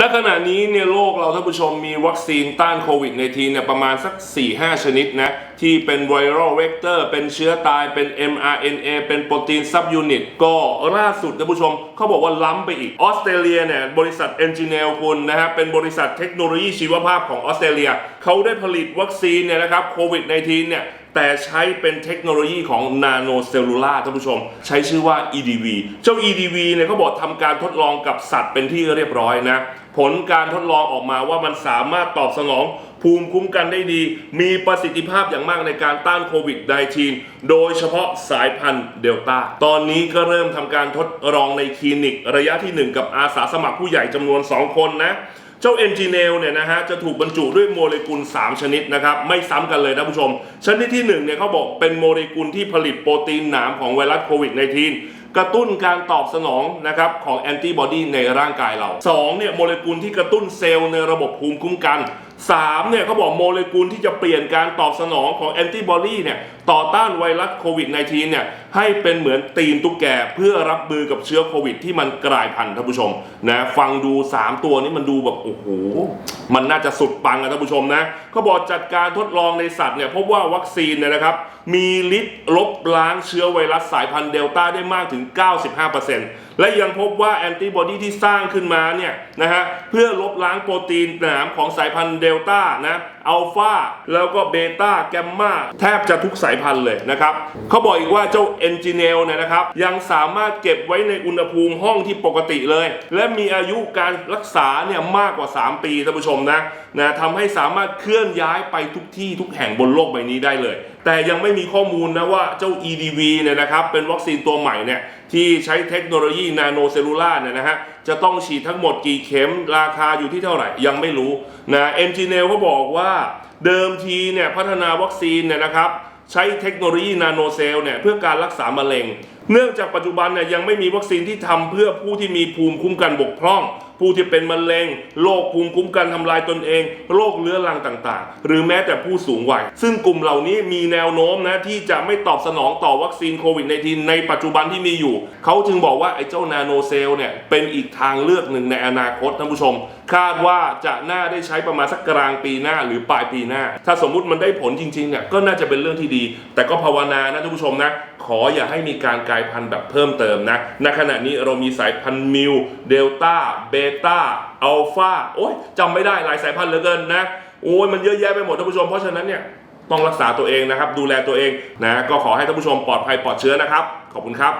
ณขณะนี้เนี่ยโลกเราท่านผู้ชมมีวัคซีนต้านโควิด -19 เนี่ยประมาณสัก 4-5 ชนิดนะ ที่เป็นไวรัลเวกเตอร์ เป็นเชื้อตายเป็น mRNA เป็นโปรตีนซับยูนิตก็ล่าสุดท่านผู้ชมเขาบอกว่าล้ำไปอีกออสเตรเลียเนี่ยบริษัทเอนจิเนลคุณนะฮะเป็นบริษัทเทคโนโลยีชีวภาพของออสเตรเลียเขาได้ผลิตวัคซีนเนี่ยนะครับโควิด -19 เนี่ย แต่ใช้เป็นเทคโนโลยีของนาโนเซลลูล่าท่านผู้ชม ใช้ชื่อว่า EDV เจ้า EDV เนี่ยเขาบอกทำการทดลองกับสัตว์เป็นที่เรียบร้อยนะ ผลการทดลองออกมาว่ามันสามารถตอบสนองภูมิคุ้มกันได้ดี มีประสิทธิภาพอย่างมากในการต้านโควิด -19 โดยเฉพาะสายพันธุ์เดลต้า ตอนนี้ก็เริ่มทำการทดลองในคลินิก ระยะที่ 1 กับอาสาสมัครผู้ใหญ่จำนวน 2 คนนะ เจ้าเอนจิเนลเนี่ยนะฮะจะถูกบรรจุด้วยโมเลกุล 3 ชนิดนะครับ ไม่ซ้ำกันเลยนะผู้ชม ชนิดที่1เนี่ยเขาบอกเป็นโมเลกุลที่ผลิตโปรตีนหนามของไวรัสโควิด -19 กระตุ้นการตอบสนองนะครับของแอนติบอดีในร่างกายเรา2เนี่ยโมเลกุลที่กระตุ้นเซลล์ในระบบภูมิคุ้มกัน 3เนี่ยเขาบอกโมเลกุลที่จะเปลี่ยนการตอบสนองของแอนติบอดีเนี่ยต่อต้านไวรัสโควิด -19 เนี่ยให้เป็นเหมือนตีนตุ๊กแกเพื่อรับมือกับเชื้อโควิด ที่มันกลายพันธุ์ท่านผู้ชมนะฟังดู 3 ตัวนี้มันดูแบบโอ้โหมันน่าจะสุดปังอะท่านผู้ชมนะเขาบอกจัดการทดลองในสัตว์เนี่ยพบว่าวัคซีนเนี่ยนะครับ มีฤทธิ์ลบล้างเชื้อไวรัสสายพันธุ์เดลต้าได้มากถึง 95%และยังพบว่าแอนติบอดีที่สร้างขึ้นมาเนี่ยนะฮะเพื่อลบล้างโปรตีนหนามของสายพันธุ์เดลต้านะอัลฟาแล้วก็เบต้าแกมมาแทบจะทุกสายพันธุ์เลยนะครับเขาบอกอีกว่าเจ้าเอนจิเนลเนี่ยนะครับยังสามารถเก็บไว้ในอุณหภูมิห้องที่ปกติเลย และมีอายุการรักษาเนี่ยมากกว่า 3 ปีท่านผู้ชมนะนะทำให้สามารถเคลื่อนย้ายไปทุกที่ทุกแห่งบนโลกใบนี้ได้เลย แต่ยังไม่มีข้อมูลนะว่าเจ้า EDV เนี่ยนะครับเป็นวัคซีนตัวใหม่เนี่ยที่ใช้เทคโนโลยีนาโนเซลลูล่าเนี่ยนะฮะจะต้องฉีดทั้งหมดกี่เข็มราคาอยู่ที่เท่าไหร่ยังไม่รู้นะเอนจิเนลเขาบอกว่าเดิมทีเนี่ยพัฒนาวัคซีนเนี่ยนะครับใช้เทคโนโลยีนาโนเซลล์เนี่ยเพื่อการรักษามะเร็ง เนื่องจากปัจจุบันเนี่ยยังไม่มีวัคซีนที่ทำเพื่อผู้ที่มีภูมิคุ้มกันบกพร่อง ผู้ที่เป็นมะเร็งโรคภูมิคุ้มกันทำลายตนเอง โรคเรื้อรังต่างๆ หรือแม้แต่ผู้สูงวัย ซึ่งกลุ่มเหล่านี้มีแนวโน้มนะที่จะไม่ตอบสนองต่อวัคซีนโควิด -19 ในปัจจุบันที่มีอยู่ เขาจึงบอกว่าไอ้เจ้านาโนเซลล์เนี่ยเป็นอีกทางเลือกหนึ่งในอนาคตท่านผู้ชม คาดว่าจะน่าได้ใช้ประมาณสักกลางปีหน้าหรือปลายปีหน้า ถ้าสมมุติมันได้ผลจริงๆเนี่ยก็น่าจะเป็นเรื่องที่ดี แต่ก็ภาวนานะท่านผู้ชมนะขออย่าให้มีการกลายพันธุ์แบบเพิ่มเติมนะณขณะนี้เรามีสายพันธุ์มิวเดลต้าเบต้าอัลฟาโอ้ยจำไม่ได้หลายสายพันธุ์เหลือเกินนะโอ้ยมันเยอะแยะไปหมดท่านผู้ชมเพราะฉะนั้นเนี่ยต้องรักษาตัวเองนะครับ ดูแลตัวเองนะก็ขอให้ท่านผู้ชมปลอดภัยปลอดเชื้อนะครับ ขอบคุณครับ